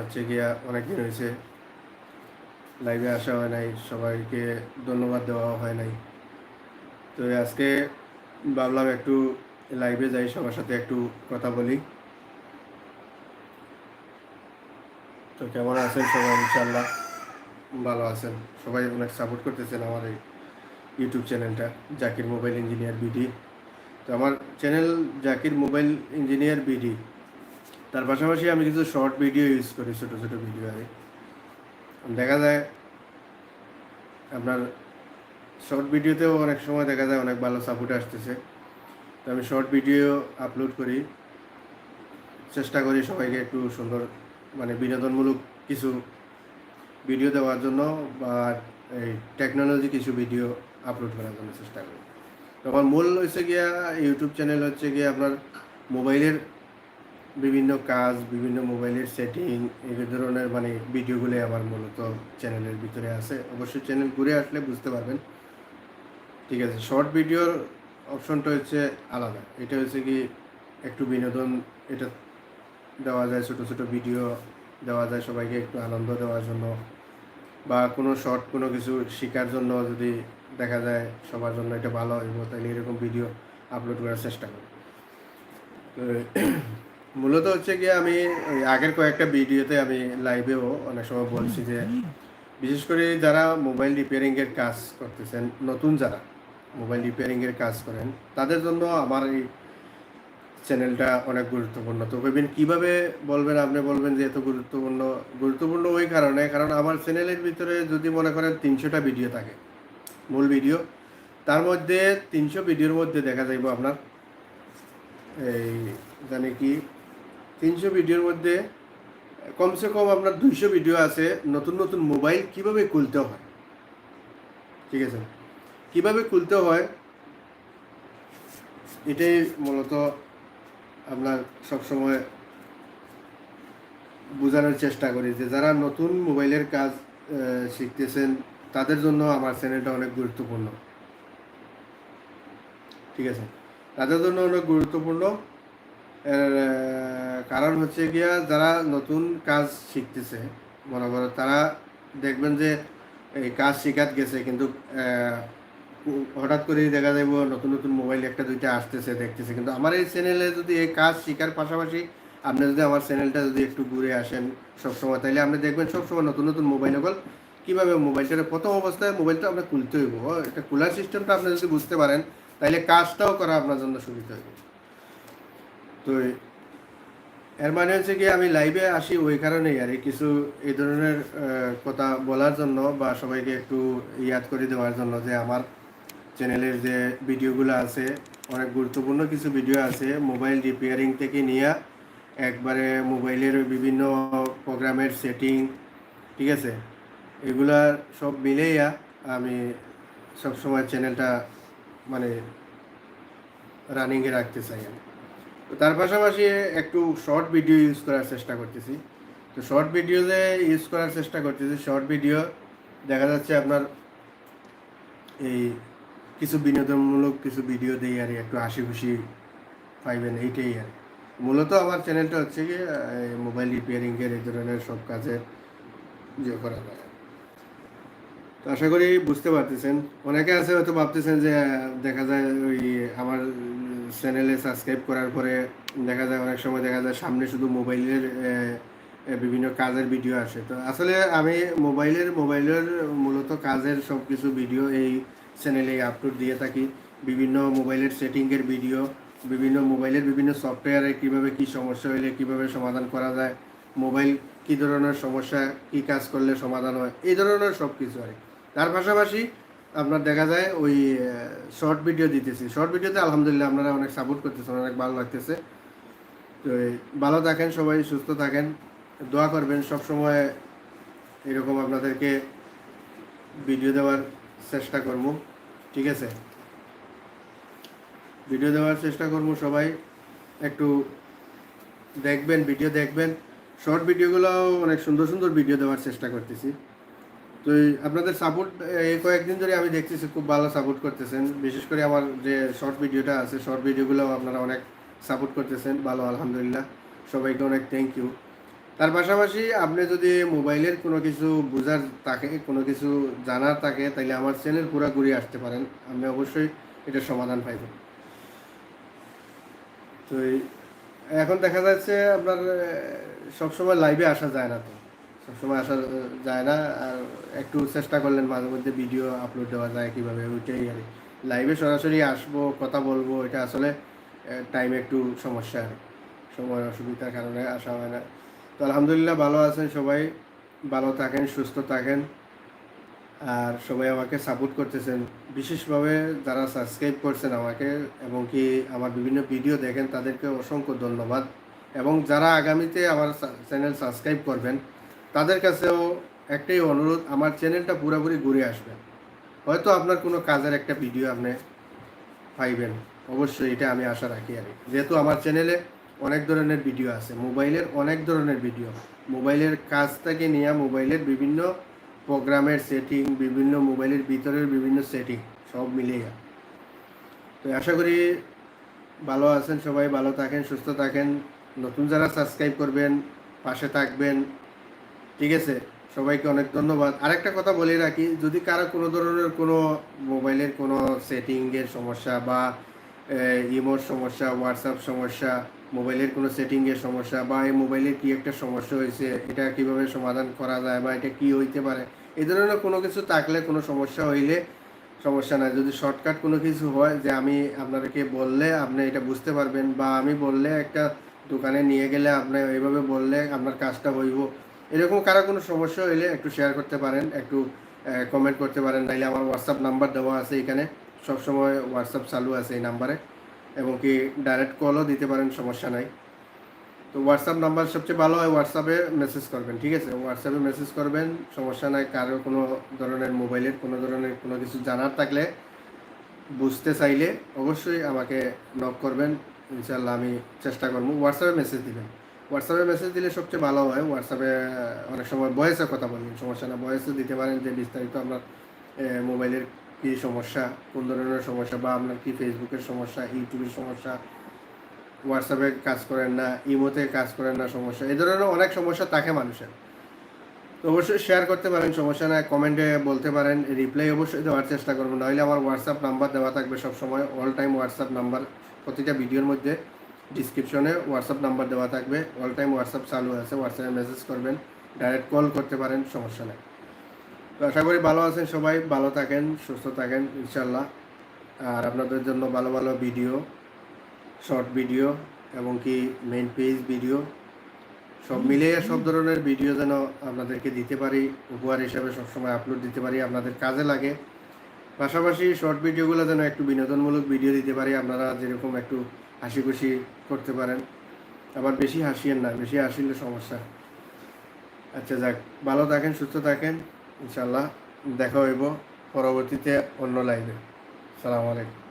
হচ্ছে গিয়া অনেক দিন হয়েছে। লাইভে আসা হয় নাই, সবাইকে ধন্যবাদ দেওয়া হয় নাই। তো আজকে ভাবলাম একটু লাইভে যাই, সবার সাথে একটু কথা বলি। তো কেমন আছেন সবাই ইনশাল্লাহ ভালো আছেন। সবাই অনেক সাপোর্ট করতেছেন আমার এই ইউটিউব চ্যানেলটা জাকির মোবাইল ইঞ্জিনিয়ার বিডি তো আমার channel Zakir mobile engineer BD তার পাশাপাশি আমি কিছু শর্ট ভিডিও ইউজ করি, ছোটো ছোটো ভিডিও আর। দেখা যায়, আপনার শর্ট ভিডিওতেও অনেক সময় দেখা যায় অনেক ভালো সাপোর্ট আসতেছে। তো আমি শর্ট ভিডিও আপলোড করি। চেষ্টা করি সবাইকে একটু সুন্দর মানে বিনোদনমূলক কিছু ভিডিও দেওয়ার জন্য বা এই টেকনোলজি কিছু ভিডিও আপলোড করার জন্য চেষ্টা করি। তো আমার মূল হচ্ছে গিয়া ইউটিউব চ্যানেল হচ্ছে গিয়ে আপনার মোবাইলের বিভিন্ন কাজ, বিভিন্ন মোবাইলের সেটিং এই ধরনের মানে ভিডিওগুলো আমার মূলত চ্যানেলের ভিতরে আছে। অবশ্যই চ্যানেল ঘুরে আসলে বুঝতে পারবেন। ঠিক আছে শর্ট ভিডিওর অপশনটা হচ্ছে আলাদা। এটা হচ্ছে কি, একটু বিনোদন, এটা দেওয়া যায়, ছোটো ছোটো ভিডিও দেওয়া যায় সবাইকে একটু আনন্দ দেওয়ার জন্য। বা কোনো শর্ট কোনো কিছু শেখার জন্য যদি দেখা যায় সবার জন্য এটা ভালো হইব, তাহলে এরকম ভিডিও আপলোড করার চেষ্টা করি মূলত হচ্ছে গিয়ে আমি আগের কয়েকটা ভিডিওতে আমি লাইভেও অনেক সময় বলছি যে, বিশেষ করে যারা মোবাইল রিপেয়ারিংয়ের কাজ করতেছেন, নতুন যারা মোবাইল রিপেয়ারিংয়ের কাজ করেন, তাদের জন্য আমার এই চ্যানেলটা অনেক গুরুত্বপূর্ণ। তো ভাবেন কীভাবে বলবেন, আপনি বলবেন যে এত গুরুত্বপূর্ণ গুরুত্বপূর্ণ ওই কারণে, কারণ আমার চ্যানেলের ভিতরে যদি মনে করেন তিনশোটা ভিডিও থাকে, মূল ভিডিও তার মধ্যে তিনশো ভিডিওর মধ্যে দেখা যাইব আপনার, এই জানি কি তিনশো ভিডিওর মধ্যে কমসে কম আপনার দুইশো ভিডিও আছে, নতুন নতুন মোবাইল কীভাবে খুলতে হয়? ঠিক আছে? কীভাবে খুলতে হয়? এটাই মূলত আপনার সবসময় বোঝানোর চেষ্টা করি যে যারা নতুন মোবাইলের কাজ শিখতেছেন, তাদের জন্য আমার চ্যানেলটা অনেক গুরুত্বপূর্ণ। ঠিক আছে? তাদের জন্য অনেক গুরুত্বপূর্ণ। কারণ হচ্ছে গিয়া যারা নতুন কাজ শিখতেছে, মনে করো তারা দেখবেন যে এই কাজ শিখাত গেছে, কিন্তু হঠাৎ করেই দেখা যাব নতুন নতুন মোবাইল একটা, দুইটা আসতেছে, দেখতেছে। কিন্তু আমার এই চ্যানেলে যদি এই কাজ শেখার পাশাপাশি আপনি যদি আমার চ্যানেলটা যদি একটু ঘুরে আসেন সবসময় তাহলে আপনি দেখবেন সবসময় নতুন নতুন মোবাইল নকল কীভাবে মোবাইলটা প্রথম অবস্থায় মোবাইলটা আপনার খুলতে হইব। এটা খোলার সিস্টেমটা আপনি যদি বুঝতে পারেন তাহলে কাজটাও করা আপনার জন্য সুবিধা হইব। তো এর মানে হচ্ছে কি আমি লাইভে আসি ওই কারণেই আর কিছু এই ধরনের কথা বলার জন্য বা সবাইকে একটু ইয়াদ করে দেওয়ার জন্য যে আমার চ্যানেলের যে ভিডিওগুলো আছে, অনেক গুরুত্বপূর্ণ কিছু ভিডিও আছে মোবাইল রিপেয়ারিং থেকে নিয়ে একবারে মোবাইলের বিভিন্ন প্রোগ্রামের সেটিং ঠিক আছে? এগুলা সব মিলেইয়া আমি সবসময় চ্যানেলটা মানে রানিংয়ে রাখতে চাই আমি তো তার পাশাপাশি একটু শর্ট ভিডিও ইউজ করার চেষ্টা করতেছি। তো শর্ট ভিডিও যে ইউজ করার চেষ্টা করতেছি শর্ট ভিডিও দেখা যাচ্ছে আপনার এই কিছু বিনোদনমূলক কিছু ভিডিও দিই আর একটু হাসি খুশি পাইবেন এইটাই আর মূলত আমার চ্যানেলটা হচ্ছে কি মোবাইল রিপেয়ারিংয়ের এই ধরনের সব কাজের ইয়ে করা যায় তো আশা করি বুঝতে পারতেছেন। অনেকে আছে হয়তো ভাবতেছেন যে, দেখা যায় ওই আমার চ্যানেলে সাবস্ক্রাইব করার পরে দেখা যায় অনেক সময় দেখা যায় সামনে শুধু মোবাইলের বিভিন্ন কাজের ভিডিও আসে। তো আসলে আমি মোবাইলের মোবাইলের মূলত কাজের সব কিছু ভিডিও এই চ্যানেলে আপলোড দিয়ে থাকি। বিভিন্ন মোবাইলের সেটিংয়ের ভিডিও বিভিন্ন মোবাইলের বিভিন্ন সফটওয়্যারে কীভাবে কী সমস্যা হলে কীভাবে সমাধান করা যায় মোবাইল কী ধরনের সমস্যা, কী কাজ করলে সমাধান হয়, এই ধরনের সব কিছু আর তার পাশাপাশি আপনার দেখা যায় ওই শর্ট ভিডিও দিতেছি। শর্ট ভিডিওতে আলহামদুলিল্লাহ আপনারা অনেক সাপোর্ট করতেছেন, অনেক ভালো লাগতেছে। তো ভালো থাকেন সবাই, সুস্থ থাকেন, দোয়া করবেন। সব সময় এরকম আপনাদেরকে ভিডিও দেওয়ার চেষ্টা করব। ঠিক আছে? ভিডিও দেওয়ার চেষ্টা করব সবাই। একটু দেখবেন ভিডিও দেখবেন। শর্ট ভিডিওগুলো অনেক সুন্দর সুন্দর ভিডিও দেওয়ার চেষ্টা করতেছি। তো আপনাদের সাপোর্ট এই কয়েকদিন ধরে আমি দেখতেছি খুব ভালো সাপোর্ট করতেছেন। বিশেষ করে আমার যে শর্ট ভিডিওটা আছে শর্ট ভিডিওগুলো আপনারা অনেক সাপোর্ট করতেছেন। ভালো, আলহামদুলিল্লাহ। সবাইকে অনেক থ্যাংক ইউ তার পাশাপাশি আপনি যদি মোবাইলের কোনো কিছু বোঝার থাকে, কোনো কিছু জানার থাকে তাহলে আমার চ্যানেল পুরো ঘুরে আসতে পারেন। আপনি অবশ্যই এটা সমাধান পাইবেন তো এখন দেখা যাচ্ছে আপনার সবসময় লাইভে আসা যায় না তো। সবসময় আসা যায় না। আর একটু চেষ্টা করলেন মাঝে মধ্যে ভিডিও আপলোড দেওয়া যায় কীভাবে, ওইটাই আর লাইভে সরাসরি আসব, কথা বলব, এটা আসলে টাইম একটু সমস্যা আর সময় অসুবিধার কারণে আসা হয় না। তো আলহামদুলিল্লাহ ভালো আছেন সবাই, ভালো থাকেন, সুস্থ থাকেন। আর সবাই আমাকে সাপোর্ট করতেছেন। বিশেষভাবে যারা সাবস্ক্রাইব করছেন আমাকে, এবং কি আমার বিভিন্ন ভিডিও দেখেন, তাদেরকে অসংখ্য ধন্যবাদ। এবং যারা আগামীতে আমার চ্যানেল সাবস্ক্রাইব করবেন তাদের কাছেও একটাই অনুরোধ, আমার চ্যানেলটা পুরোপুরি ঘুরে আসবেন হয়তো আপনার কোনো কাজের একটা ভিডিও আপনি পাইবেন। অবশ্যই এটা আমি আশা রাখি আর। যেহেতু আমার চ্যানেলে অনেক ধরনের ভিডিও আছে, মোবাইলের অনেক ধরনের ভিডিও। মোবাইলের কাজ থেকে নিয়ে মোবাইলের বিভিন্ন প্রোগ্রামের সেটিং বিভিন্ন মোবাইলের ভিতরের বিভিন্ন সেটিং সব মিলিয়ে। তো আশা করি ভালো আছেন সবাই, ভালো থাকেন, সুস্থ থাকেন। নতুন যারা সাবস্ক্রাইব করবেন, পাশে থাকবেন। ঠিক আছে, সবাইকে অনেক ধন্যবাদ। আরেকটা কথা বলে রাখি, যদি কারও কোনো ধরনের কোনো মোবাইলের কোনো সেটিংয়ের সমস্যা বা ইমোর সমস্যা, হোয়াটসঅ্যাপ সমস্যা, মোবাইলের কোনো সেটিংয়ের সমস্যা বা এই মোবাইলের কী একটা সমস্যা হয়েছে, এটা কীভাবে সমাধান করা যায় বা এটা কি হইতে পারে, এই ধরনের কোনো কিছু থাকলে, কোনো সমস্যা হইলে সমস্যা নাই। যদি শর্টকাট কোনো কিছু হয় যে আমি আপনাদেরকে বললে আপনি এটা বুঝতে পারবেন বা আমি বললে একটা দোকানে নিয়ে গেলে আপনি এইভাবে বললে আপনার কাজটা হইব এরকম কারও কোনো সমস্যা হইলে একটু শেয়ার করতে পারেন, একটু কমেন্ট করতে পারেন, নাইলে আমার হোয়াটসঅ্যাপ নাম্বার দেওয়া আছে এখানে। সবসময় হোয়াটসঅ্যাপ চালু আছে এই নাম্বারে এবং কি ডাইরেক্ট কলও দিতে পারেন, সমস্যা নাই। তো হোয়াটসঅ্যাপ নাম্বার সবচেয়ে ভালো হয় হোয়াটসঅ্যাপে মেসেজ করবেন, ঠিক আছে? হোয়াটসঅ্যাপে মেসেজ করবেন, সমস্যা নাই। কারও কোনো ধরনের মোবাইলের কোনো ধরনের কোনো কিছু জানার থাকলে বুঝতে চাইলে অবশ্যই আমাকে নক করবেন। ইনশাল্লাহ আমি চেষ্টা করব। হোয়াটসঅ্যাপে মেসেজ দিবেন। হোয়াটসঅ্যাপে মেসেজ দিলে সবচেয়ে ভালো হয়। হোয়াটসঅ্যাপে অনেক সময় বয়েসে কথা বলবেন, সমস্যা না। বয়েসে দিতে পারেন যে বিস্তারিত আপনার মোবাইলের কী সমস্যা, কোন ধরনের সমস্যা বা আপনার কি ফেসবুকের সমস্যা ইউটিউবের সমস্যা হোয়াটসঅ্যাপে কাজ করেন না ইমোতে কাজ করেন না, সমস্যা। এই ধরনের অনেক সমস্যা থাকে মানুষের। তো অবশ্যই শেয়ার করতে পারেন, সমস্যা না কমেন্টে বলতে পারেন রিপ্লাই অবশ্যই দেওয়ার চেষ্টা করবেন নাহলে আমার হোয়াটসঅ্যাপ নাম্বার দেওয়া থাকবে সবসময় অল টাইম হোয়াটসঅ্যাপ নাম্বার প্রতিটা ভিডিওর মধ্যে। ডিসক্রিপশনে হোয়াটসঅ্যাপ নাম্বার দেওয়া থাকবে। অল টাইম হোয়াটসঅ্যাপ চালু আছে হোয়াটসঅ্যাপে মেসেজ করবেন। ডাইরেক্ট কল করতে পারেন, সমস্যা নেই। তো আশা করি ভালো আছেন সবাই। ভালো থাকেন, সুস্থ থাকেন ইনশাল্লাহ আর আপনাদের জন্য ভালো ভালো ভিডিও শর্ট ভিডিও এবং কি মেন পেজ ভিডিও সব মিলিয়ে সব ধরনের ভিডিও যেন আপনাদেরকে দিতে পারি, উপহার হিসাবে সবসময় আপলোড দিতে পারি, আপনাদের কাজে লাগে। পাশাপাশি শর্ট ভিডিওগুলো যেন একটু বিনোদনমূলক ভিডিও দিতে পারি, আপনারা যেরকম একটু হাসি খুশি করতে পারেন। আবার বেশি হাসিয়েন না, বেশি হাসিলে সমস্যা। আচ্ছা যাক, ভালো থাকেন, সুস্থ থাকেন। ইনশাল্লাহ দেখা হইব পরবর্তীতে অন্য লাইভে সালামু আলাইকুম।